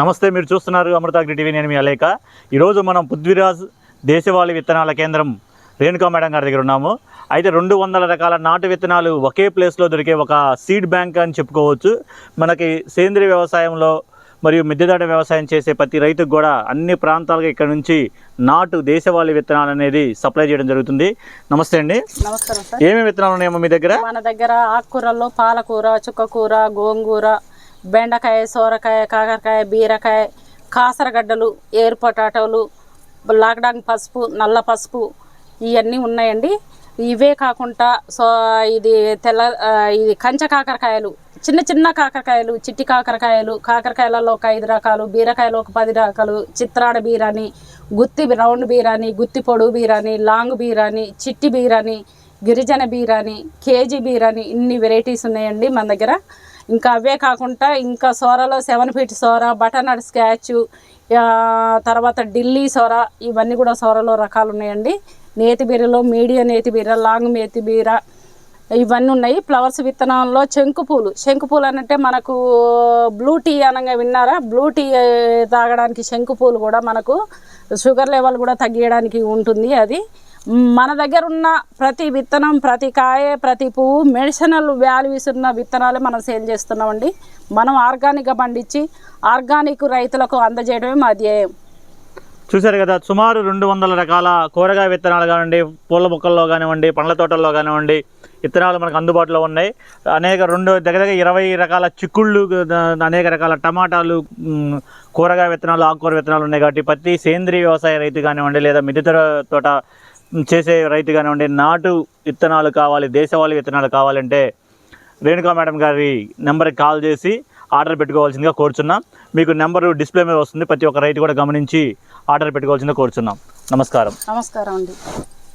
నమస్తే మీరు చూస్తున్నారు అమృతాగ్ని టీవీ. నేను మీ అలేక ఈరోజు మనం పృథ్వీరాజ్ దేశవాళీ విత్తనాల కేంద్రం రేణుకా మేడం గారి దగ్గర ఉన్నాము. అయితే రెండు వందల రకాల నాటు విత్తనాలు ఒకే ప్లేస్లో దొరికే ఒక సీడ్ బ్యాంక్ అని చెప్పుకోవచ్చు. మనకి సేంద్రియ వ్యవసాయంలో మరియు మిద్దెదాట వ్యవసాయం చేసే ప్రతి రైతుకు కూడా అన్ని ప్రాంతాలకు ఇక్కడ నుంచి నాటు దేశవాళీ విత్తనాలు అనేది సప్లై చేయడం జరుగుతుంది. నమస్తే అండి. నమస్కారం ఏమేమి విత్తనాలు ఉన్నాయమ్మా మీ దగ్గర? మన దగ్గర ఆకుకూరల్లో పాలకూర చుక్కకూర గోంగూర బెండకాయ సోరకాయ కాకరకాయ బీరకాయ కాసరగడ్డలు ఏరు పొటాటోలు లాక్డాంగ్ పసుపు నల్ల పసుపు ఇవన్నీ ఉన్నాయండి. ఇవే కాకుండా సో ఇది తెల్ల ఇది కంచ కాకరకాయలు చిన్న చిన్న కాకరకాయలు చిట్టి కాకరకాయలు కాకరకాయలలో ఒక ఐదు రకాలు బీరకాయలు ఒక పది రకాలు చిత్రాడ బీరాని గుత్తి రౌండ్ బీరాని గుత్తి పొడుగు బీరాని లాంగ్ బీరాని చిట్టి బీరాని గిరిజన బీరాని కేజీ బీరాని ఇన్ని వెరైటీస్ ఉన్నాయండి మన దగ్గర. ఇంకా అవే కాకుండా ఇంకా సోరలో సెవెన్ ఫీట్ సోర బటర్నట్ స్కాచ్ తర్వాత ఢిల్లీ సోర ఇవన్నీ కూడా సోరలో రకాలు ఉన్నాయండి. నేతి బీరలో మీడియం నేతి బీర లాంగ్ నేతి బీర ఇవన్నీ ఉన్నాయి. ఫ్లవర్స్ విత్తనాల్లో శంకు పూలు. శంకు పూలు అనంటే మనకు బ్లూ టీ అనగా విన్నారా? బ్లూ టీ తాగడానికి శంకు పూలు కూడా మనకు షుగర్ లెవెల్ కూడా తగ్గించడానికి ఉంటుంది అది. మన దగ్గర ఉన్న ప్రతి విత్తనం ప్రతి కాయ ప్రతి పువ్వు మెడిసినల్ వాల్యూస్ ఉన్న విత్తనాలే మనం సేల్ చేస్తున్నామండి. మనం ఆర్గానిక్గా పండించి ఆర్గానిక్ రైతులకు అందజేయడమే మా ధ్యేయం. చూశారు కదా సుమారు రెండు వందల రకాల కూరగాయ విత్తనాలు కానివ్వండి పూల మొక్కల్లో కానివ్వండి పండ్ల తోటల్లో కానివ్వండి విత్తనాలు మనకు అందుబాటులో ఉన్నాయి. అనేక రెండు దగ్గర దగ్గర ఇరవై రకాల చిక్కుళ్ళు అనేక రకాల టమాటాలు కూరగాయ విత్తనాలు ఆకుకూర విత్తనాలు ఉన్నాయి కాబట్టి ప్రతి సేంద్రీయ వ్యవసాయ రైతు కానివ్వండి లేదా మిద్దె తోట చేసే రైతు కానివ్వండి నాటు విత్తనాలు కావాలి దేశవాళీ విత్తనాలు కావాలంటే రేణుకా మేడం గారి నెంబర్కి కాల్ చేసి ఆర్డర్ పెట్టుకోవాల్సిందిగా కోరుచున్నాం. మీకు నెంబరు డిస్ప్లే మీద వస్తుంది. ప్రతి ఒక్క రైతు కూడా గమనించి ఆర్డర్ పెట్టుకోవాల్సిందిగా కోరుచున్నాం. నమస్కారం. నమస్కారం అండి.